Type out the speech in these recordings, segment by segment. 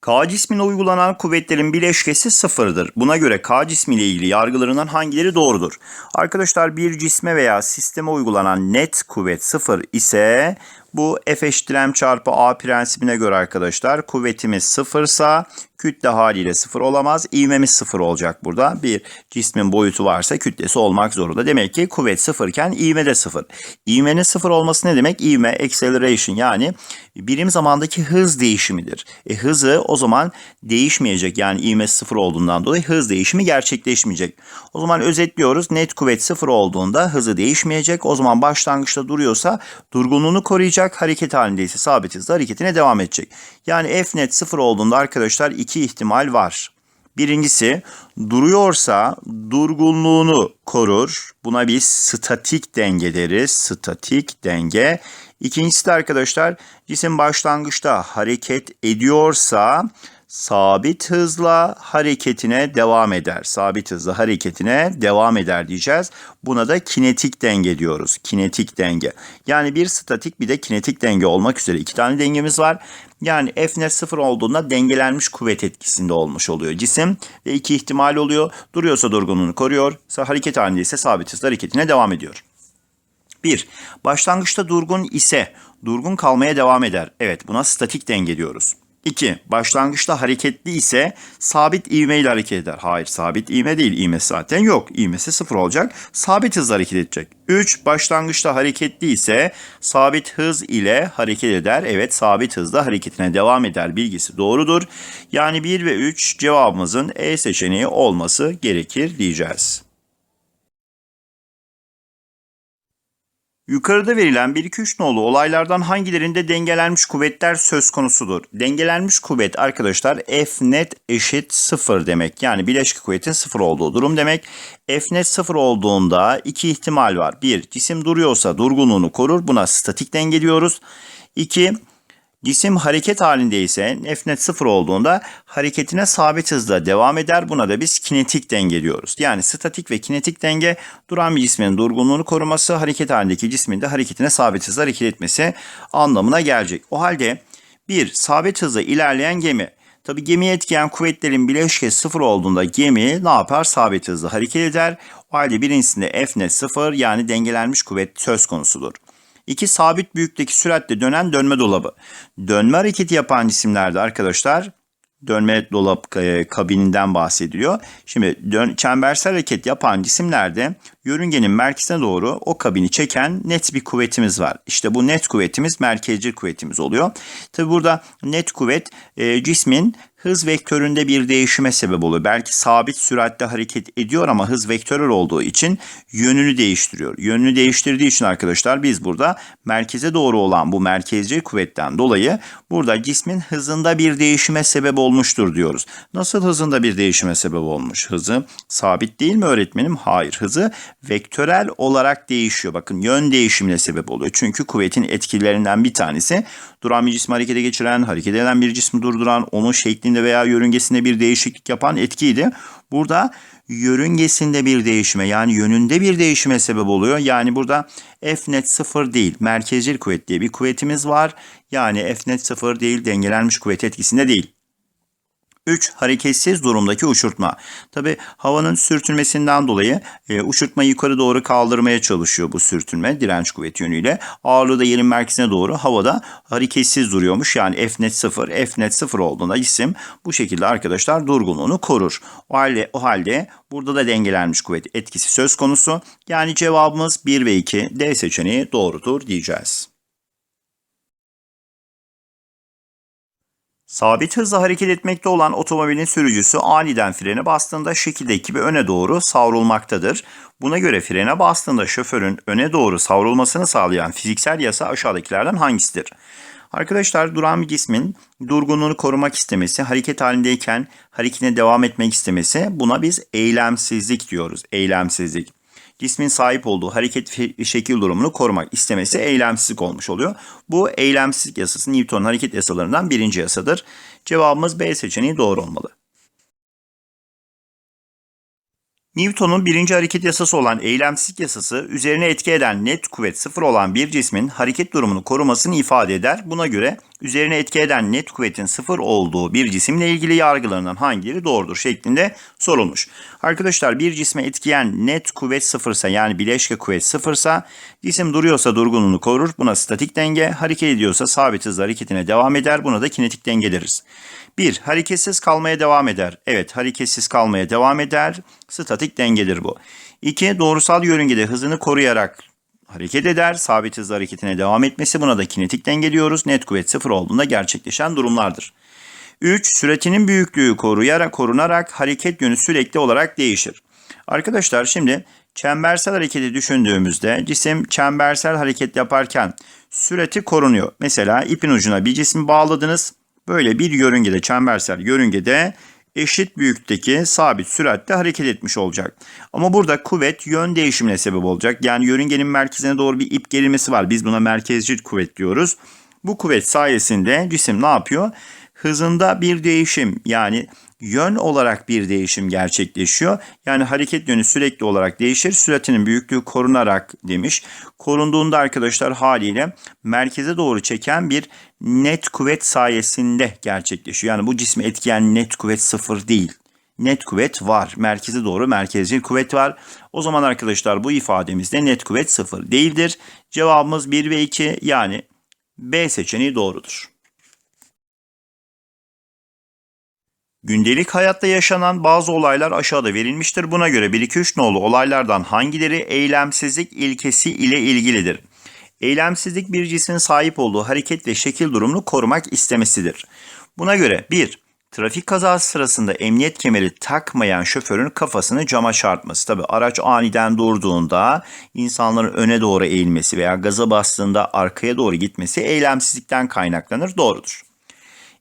K cismine uygulanan kuvvetlerin bileşkesi sıfırdır. Buna göre K cismiyle ilgili yargılarından hangileri doğrudur? Arkadaşlar bir cisme veya sisteme uygulanan net kuvvet sıfır ise bu F eşittir çarpı A prensibine göre arkadaşlar kuvvetimiz sıfırsa kütle haliyle sıfır olamaz. İvmemiz sıfır olacak burada. Bir cismin boyutu varsa kütlesi olmak zorunda. Demek ki kuvvet sıfırken ivme de sıfır. İvmenin sıfır olması ne demek? İvme acceleration yani birim zamandaki hız değişimidir. E, hızı o zaman değişmeyecek. Yani ivmesi sıfır olduğundan dolayı hız değişimi gerçekleşmeyecek. O zaman özetliyoruz. Net kuvvet sıfır olduğunda hızı değişmeyecek. O zaman başlangıçta duruyorsa durgunluğunu koruyacak. Hareket halindeyse sabit hızla hareketine devam edecek. Yani F net sıfır olduğunda arkadaşlar iki ihtimal var. Birincisi duruyorsa durgunluğunu korur. Buna biz statik denge deriz. Statik denge. İkincisi de arkadaşlar cisim başlangıçta hareket ediyorsa sabit hızla hareketine devam eder. Sabit hızla hareketine devam eder diyeceğiz. Buna da kinetik denge diyoruz. Kinetik denge. Yani bir statik bir de kinetik denge olmak üzere iki tane dengemiz var. Yani F net sıfır olduğunda dengelenmiş kuvvet etkisinde olmuş oluyor cisim. Ve iki ihtimal oluyor. Duruyorsa durgunluğunu koruyor. Hareket halindeyse sabit hızla hareketine devam ediyor. 1. Başlangıçta durgun ise durgun kalmaya devam eder. Evet buna statik denge diyoruz. 2. Başlangıçta hareketli ise sabit ivme ile hareket eder. Hayır sabit ivme değil. İvmesi zaten yok. İvmesi sıfır olacak. Sabit hızla hareket edecek. 3. Başlangıçta hareketli ise sabit hız ile hareket eder. Evet sabit hızla hareketine devam eder bilgisi doğrudur. Yani 1 ve 3 cevabımızın E seçeneği olması gerekir diyeceğiz. Yukarıda verilen 1-2-3 nolu olaylardan hangilerinde dengelenmiş kuvvetler söz konusudur? Dengelenmiş kuvvet arkadaşlar F net eşit 0 demek. Yani bileşik kuvvetin 0 olduğu durum demek. F net 0 olduğunda iki ihtimal var. 1. Cisim duruyorsa durgunluğunu korur. Buna statik denge diyoruz. 2. Cisim hareket halindeyse F net 0 olduğunda hareketine sabit hızla devam eder. Buna da biz kinetik denge diyoruz. Yani statik ve kinetik denge duran bir cismin durgunluğunu koruması, hareket halindeki cismin de hareketine sabit hızla hareket etmesi anlamına gelecek. O halde bir sabit hızla ilerleyen gemi Tabi gemiye etkileyen kuvvetlerin bileşkesi sıfır olduğunda gemi ne yapar? Sabit hızla hareket eder. O halde birincisinde F net sıfır yani dengelenmiş kuvvet söz konusudur. İki sabit büyüklükteki süratle dönen dönme dolabı. Dönme hareketi yapan cisimlerde arkadaşlar dönme dolap e, kabininden bahsediliyor. Şimdi dön, çembersel hareket yapan cisimlerde yörüngenin merkezine doğru o kabini çeken net bir kuvvetimiz var. İşte bu net kuvvetimiz merkezcil kuvvetimiz oluyor. Tabi burada net kuvvet e, cismin hız vektöründe bir değişime sebep oluyor. Belki sabit süratle hareket ediyor ama hız vektörel olduğu için yönünü değiştiriyor. Yönünü değiştirdiği için arkadaşlar biz burada merkeze doğru olan bu merkezci kuvvetten dolayı burada cismin hızında bir değişime sebep olmuştur diyoruz. Nasıl hızında bir değişime sebep olmuş? Hızı sabit değil mi öğretmenim? Hayır. Hızı vektörel olarak değişiyor. Bakın yön değişimine sebep oluyor. Çünkü kuvvetin etkilerinden bir tanesi duran bir cismi harekete geçiren, hareket eden bir cismi durduran, onun şeklinde veya yörüngesinde bir değişiklik yapan etkiydi. Burada yörüngesinde bir değişime yani yönünde bir değişime sebep oluyor. Yani burada F net sıfır değil merkezcil kuvvet diye bir kuvvetimiz var. Yani F net sıfır değil dengelenmiş kuvvet etkisinde değil. 3. Hareketsiz durumdaki uçurtma. Tabi havanın sürtünmesinden dolayı e, uçurtmayı yukarı doğru kaldırmaya çalışıyor bu sürtünme direnç kuvveti yönüyle. Ağırlığı da yerin merkezine doğru havada hareketsiz duruyormuş. Yani F net 0, F net 0 olduğunda cisim bu şekilde arkadaşlar durgunluğunu korur. O halde, o halde burada da dengelenmiş kuvvet etkisi söz konusu. Yani cevabımız 1 ve 2 D seçeneği doğrudur diyeceğiz. Sabit hızla hareket etmekte olan otomobilin sürücüsü aniden frene bastığında şekildeki gibi öne doğru savrulmaktadır. Buna göre frene bastığında şoförün öne doğru savrulmasını sağlayan fiziksel yasa aşağıdakilerden hangisidir? Arkadaşlar duran bir cismin durgunluğunu korumak istemesi, hareket halindeyken hareketine devam etmek istemesi buna biz eylemsizlik diyoruz. Eylemsizlik cismin sahip olduğu hareket şekil durumunu korumak istemesi eylemsizlik olmuş oluyor. Bu eylemsizlik yasası Newton'un hareket yasalarından birinci yasadır. Cevabımız B seçeneği doğru olmalı. Newton'un birinci hareket yasası olan eylemsizlik yasası üzerine etki eden net kuvvet sıfır olan bir cismin hareket durumunu korumasını ifade eder. Buna göre üzerine etki eden net kuvvetin sıfır olduğu bir cisimle ilgili yargılarından hangileri doğrudur şeklinde sorulmuş. Arkadaşlar bir cisme etkileyen net kuvvet sıfırsa yani bileşke kuvvet sıfırsa cisim duruyorsa durgunluğunu korur. Buna statik denge, hareket ediyorsa sabit hızla hareketine devam eder. Buna da kinetik denge deriz. 1. Hareketsiz kalmaya devam eder. Evet hareketsiz kalmaya devam eder. Statik dengedir bu. 2. Doğrusal yörüngede hızını koruyarak hareket eder. Sabit hızla hareketine devam etmesi buna da kinetik denge diyoruz. Net kuvvet sıfır olduğunda gerçekleşen durumlardır. 3. Süratinin büyüklüğü koruyarak, korunarak hareket yönü sürekli olarak değişir. Arkadaşlar şimdi çembersel hareketi düşündüğümüzde cisim çembersel hareket yaparken sürati korunuyor. Mesela ipin ucuna bir cismi bağladınız. Böyle bir yörüngede, çembersel yörüngede eşit büyüklükteki sabit süratle hareket etmiş olacak. Ama burada kuvvet yön değişimine sebep olacak. Yani yörüngenin merkezine doğru bir ip gerilmesi var. Biz buna merkezcil kuvvet diyoruz. Bu kuvvet sayesinde cisim ne yapıyor? Hızında bir değişim yani yön olarak bir değişim gerçekleşiyor. Yani hareket yönü sürekli olarak değişir. Süratinin büyüklüğü korunarak demiş. Korunduğunda arkadaşlar haliyle merkeze doğru çeken bir net kuvvet sayesinde gerçekleşiyor. Yani bu cismi etkileyen net kuvvet sıfır değil. Net kuvvet var. Merkeze doğru merkezcil kuvvet var. O zaman arkadaşlar bu ifademizde net kuvvet sıfır değildir. Cevabımız 1 ve 2 yani B seçeneği doğrudur. Gündelik hayatta yaşanan bazı olaylar aşağıda verilmiştir. Buna göre 1-2-3 nolu olaylardan hangileri eylemsizlik ilkesi ile ilgilidir? Eylemsizlik bir cismin sahip olduğu hareket ve şekil durumunu korumak istemesidir. Buna göre 1. Trafik kazası sırasında emniyet kemeri takmayan şoförün kafasını cama çarpması. Tabi araç aniden durduğunda insanların öne doğru eğilmesi veya gaza bastığında arkaya doğru gitmesi eylemsizlikten kaynaklanır. Doğrudur.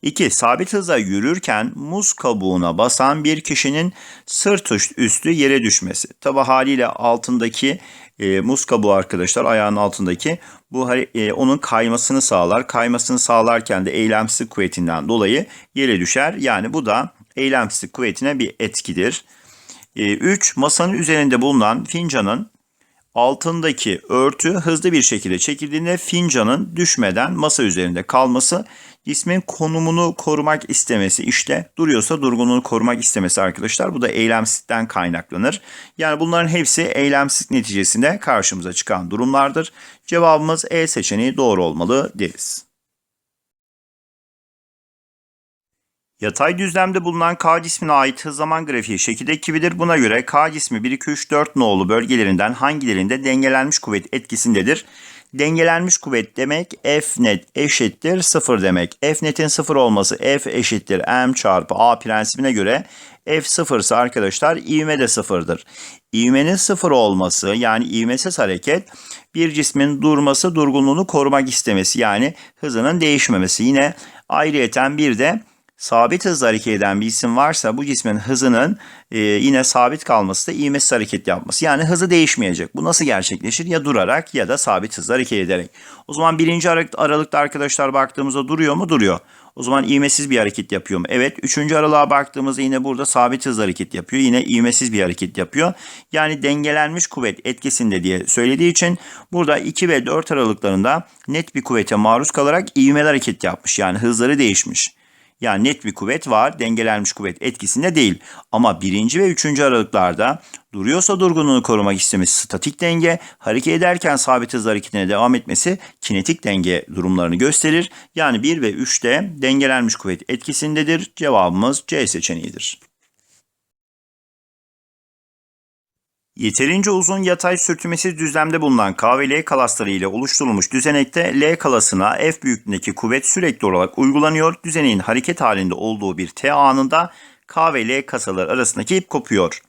2. Sabit hızla yürürken muz kabuğuna basan bir kişinin sırt üstü yere düşmesi. Tabi haliyle altındaki e, muz kabuğu arkadaşlar ayağının altındaki bu e, onun kaymasını sağlar. Kaymasını sağlarken de eylemsizlik kuvvetinden dolayı yere düşer. Yani bu da eylemsizlik kuvvetine bir etkidir. 3. E, masanın üzerinde bulunan fincanın altındaki örtü hızlı bir şekilde çekildiğinde fincanın düşmeden masa üzerinde kalması cismin konumunu korumak istemesi işte duruyorsa durgunluğunu korumak istemesi arkadaşlar. Bu da eylemsizlikten kaynaklanır. Yani bunların hepsi eylemsizlik neticesinde karşımıza çıkan durumlardır. Cevabımız E seçeneği doğru olmalı deriz. Yatay düzlemde bulunan K cismine ait hız zaman grafiği şekildeki gibidir. Buna göre K cismi 1, 2, 3, 4 nolu bölgelerinden hangilerinde dengelenmiş kuvvet etkisindedir? Dengelenmiş kuvvet demek F net eşittir 0 demek. F netin 0 olması F eşittir M çarpı A prensibine göre F sıfırsa arkadaşlar ivme de sıfırdır. İvmenin sıfır olması yani ivmesiz hareket bir cismin durması durgunluğunu korumak istemesi yani hızının değişmemesi. Yine ayrıyeten bir de sabit hızla hareket eden bir cisim varsa bu cismin hızının e, yine sabit kalması da ivmesiz hareket yapması. Yani hızı değişmeyecek. Bu nasıl gerçekleşir? Ya durarak ya da sabit hızla hareket ederek. O zaman birinci aralıkta arkadaşlar baktığımızda duruyor mu? Duruyor. O zaman ivmesiz bir hareket yapıyor mu? Evet. Üçüncü aralığa baktığımızda yine burada sabit hızla hareket yapıyor. Yine ivmesiz bir hareket yapıyor. Yani dengelenmiş kuvvet etkisinde diye söylediği için burada 2 ve 4 aralıklarında net bir kuvvete maruz kalarak ivmeli hareket yapmış. Yani hızları değişmiş. Yani net bir kuvvet var, dengelenmiş kuvvet etkisinde değil. Ama birinci ve üçüncü aralıklarda duruyorsa durgunluğunu korumak istemesi statik denge, hareket ederken sabit hız hareketine devam etmesi kinetik denge durumlarını gösterir. Yani 1 ve 3'te dengelenmiş kuvvet etkisindedir. Cevabımız C seçeneğidir. Yeterince uzun yatay sürtünmesiz düzlemde bulunan K ve L kalasları ile oluşturulmuş düzenekte L kalasına F büyüklüğündeki kuvvet sürekli olarak uygulanıyor. Düzeneğin hareket halinde olduğu bir T anında K ve L kasaları arasındaki ip kopuyor.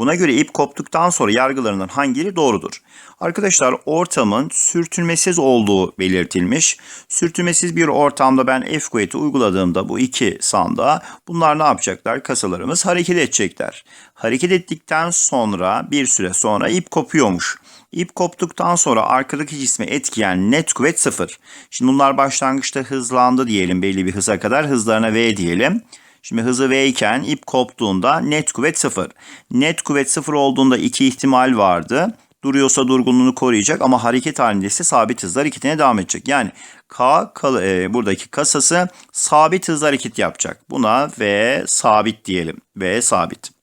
Buna göre ip koptuktan sonra yargılarından hangileri doğrudur? Arkadaşlar ortamın sürtünmesiz olduğu belirtilmiş. Sürtünmesiz bir ortamda ben F kuvveti uyguladığımda bu iki sandığa bunlar ne yapacaklar? Kasalarımız hareket edecekler. Hareket ettikten sonra bir süre sonra ip kopuyormuş. İp koptuktan sonra arkadaki cisme etkileyen net kuvvet sıfır. Şimdi bunlar başlangıçta hızlandı diyelim belli bir hıza kadar hızlarına V diyelim. Şimdi hızı V iken ip koptuğunda net kuvvet sıfır. Net kuvvet sıfır olduğunda iki ihtimal vardı. Duruyorsa durgunluğunu koruyacak ama hareket halinde ise sabit hızla hareketine devam edecek. Yani K kal- e, buradaki kasası sabit hızla hareket yapacak. Buna V sabit diyelim. V sabit.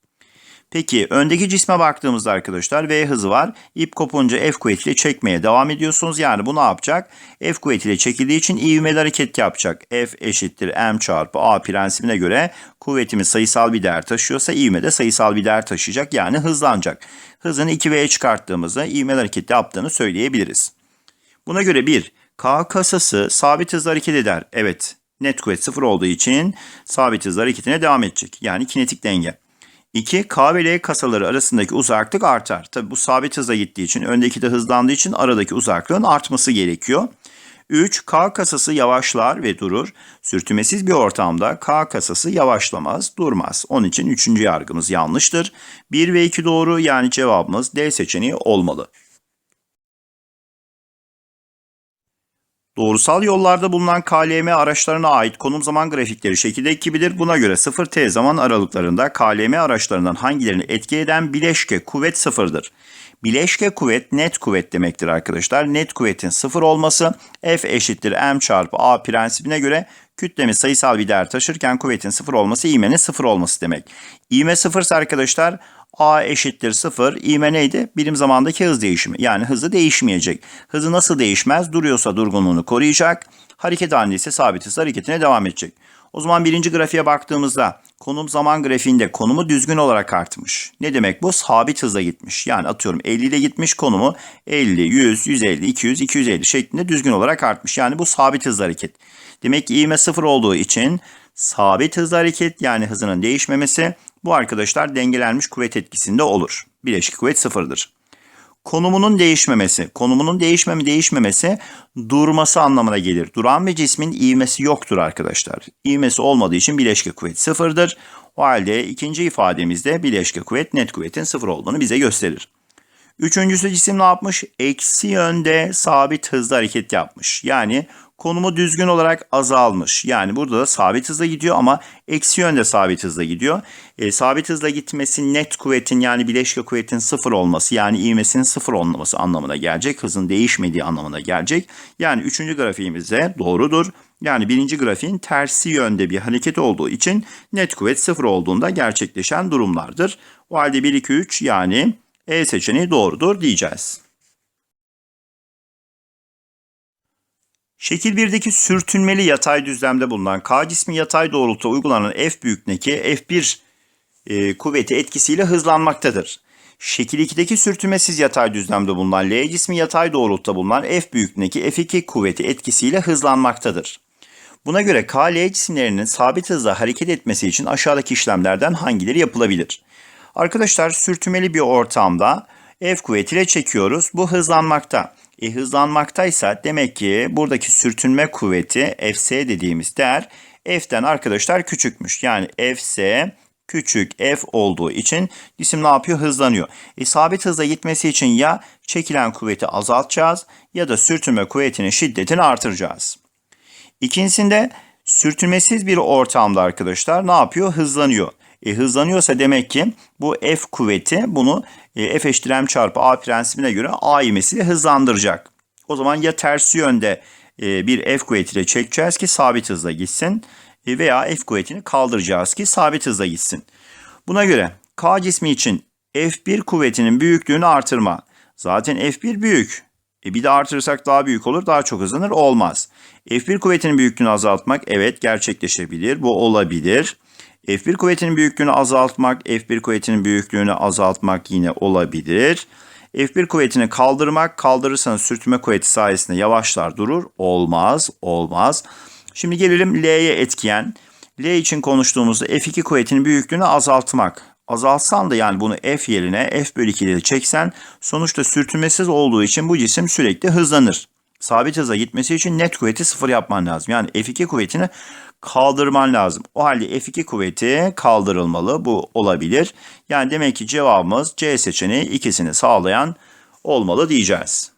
Peki öndeki cisme baktığımızda arkadaşlar V hızı var. İp kopunca F kuvvetiyle çekmeye devam ediyorsunuz. Yani bu ne yapacak? F kuvvetiyle çekildiği için ivmeli hareket yapacak. F eşittir M çarpı A prensibine göre kuvvetimiz sayısal bir değer taşıyorsa ivme de sayısal bir değer taşıyacak. Yani hızlanacak. Hızını 2V'ye çıkarttığımızda ivmeli hareket yaptığını söyleyebiliriz. Buna göre 1. K kasası sabit hızla hareket eder. Evet. Net kuvvet sıfır olduğu için sabit hızla hareketine devam edecek. Yani kinetik denge. 2. K ve L kasaları arasındaki uzaklık artar. Tabi bu sabit hızla gittiği için, öndeki de hızlandığı için aradaki uzaklığın artması gerekiyor. 3. K kasası yavaşlar ve durur. Sürtünmesiz bir ortamda K kasası yavaşlamaz, durmaz. Onun için üçüncü yargımız yanlıştır. 1 ve 2 doğru yani cevabımız D seçeneği olmalı. Doğrusal yollarda bulunan KLM araçlarına ait konum zaman grafikleri şekilde gibidir. Buna göre 0T zaman aralıklarında KLM araçlarından hangilerini etki eden bileşke kuvvet sıfırdır. Bileşke kuvvet net kuvvet demektir arkadaşlar. Net kuvvetin sıfır olması F eşittir M çarpı A prensibine göre kütlemiz sayısal bir değer taşırken kuvvetin sıfır olması ivmenin sıfır olması demek. İvme sıfırsa arkadaşlar A eşittir 0. İvme neydi? Birim zamandaki hız değişimi. Yani hızı değişmeyecek. Hızı nasıl değişmez? Duruyorsa durgunluğunu koruyacak. Hareket halinde ise sabit hız hareketine devam edecek. O zaman birinci grafiğe baktığımızda konum zaman grafiğinde konumu düzgün olarak artmış. Ne demek bu? Sabit hızla gitmiş. Yani atıyorum 50 ile gitmiş konumu 50, 100, 150, 200, 250 şeklinde düzgün olarak artmış. Yani bu sabit hızla hareket. Demek ki ivme sıfır olduğu için sabit hızla hareket yani hızının değişmemesi bu arkadaşlar dengelenmiş kuvvet etkisinde olur. Bileşik kuvvet sıfırdır. Konumunun değişmemesi, konumunun değişmemi değişmemesi durması anlamına gelir. Duran bir cismin ivmesi yoktur arkadaşlar. İvmesi olmadığı için bileşke kuvvet sıfırdır. O halde ikinci ifademizde bileşke kuvvet net kuvvetin sıfır olduğunu bize gösterir. Üçüncüsü cisim ne yapmış? Eksi yönde sabit hızla hareket yapmış. Yani konumu düzgün olarak azalmış. Yani burada da sabit hızla gidiyor ama eksi yönde sabit hızla gidiyor. E, sabit hızla gitmesi net kuvvetin yani bileşke kuvvetin sıfır olması yani ivmesinin sıfır olması anlamına gelecek. Hızın değişmediği anlamına gelecek. Yani üçüncü grafiğimizde doğrudur. Yani birinci grafiğin tersi yönde bir hareket olduğu için net kuvvet sıfır olduğunda gerçekleşen durumlardır. O halde 1, 2, 3 yani E seçeneği doğrudur diyeceğiz. Şekil 1'deki sürtünmeli yatay düzlemde bulunan K cismi yatay doğrultuda uygulanan F büyüklüğündeki F1 e, kuvveti etkisiyle hızlanmaktadır. Şekil 2'deki sürtünmesiz yatay düzlemde bulunan L cismi yatay doğrultuda bulunan F büyüklüğündeki F2 kuvveti etkisiyle hızlanmaktadır. Buna göre K, L cisimlerinin sabit hızla hareket etmesi için aşağıdaki işlemlerden hangileri yapılabilir? Arkadaşlar sürtünmeli bir ortamda F kuvvetiyle çekiyoruz. Bu hızlanmakta. E, hızlanmaktaysa demek ki buradaki sürtünme kuvveti Fs dediğimiz değer F'den arkadaşlar küçükmüş. Yani Fs küçük F olduğu için cisim ne yapıyor? Hızlanıyor. E, sabit hızla gitmesi için ya çekilen kuvveti azaltacağız ya da sürtünme kuvvetinin şiddetini artıracağız. İkincisinde sürtünmesiz bir ortamda arkadaşlar ne yapıyor? Hızlanıyor. E, hızlanıyorsa demek ki bu F kuvveti bunu e, F eşittir M çarpı A prensibine göre A ivmesiyle hızlandıracak. O zaman ya tersi yönde e, bir F kuvvetiyle çekeceğiz ki sabit hızla gitsin e, veya F kuvvetini kaldıracağız ki sabit hızla gitsin. Buna göre K cismi için F1 kuvvetinin büyüklüğünü artırma. Zaten F1 büyük. E bir de artırırsak daha büyük olur, daha çok hızlanır. Olmaz. F1 kuvvetinin büyüklüğünü azaltmak evet gerçekleşebilir. Bu olabilir. F1 kuvvetinin büyüklüğünü azaltmak, F1 kuvvetinin büyüklüğünü azaltmak yine olabilir. F1 kuvvetini kaldırmak, kaldırırsanız sürtünme kuvveti sayesinde yavaşlar durur. Olmaz, olmaz. Şimdi gelelim L'ye etkiyen. L için konuştuğumuzda F2 kuvvetinin büyüklüğünü azaltmak. Azaltsan da yani bunu F yerine F bölü 2 ile çeksen sonuçta sürtünmesiz olduğu için bu cisim sürekli hızlanır. Sabit hıza gitmesi için net kuvveti sıfır yapman lazım. Yani F2 kuvvetini kaldırman lazım. O halde F2 kuvveti kaldırılmalı. Bu olabilir. Yani demek ki cevabımız C seçeneği ikisini sağlayan olmalı diyeceğiz.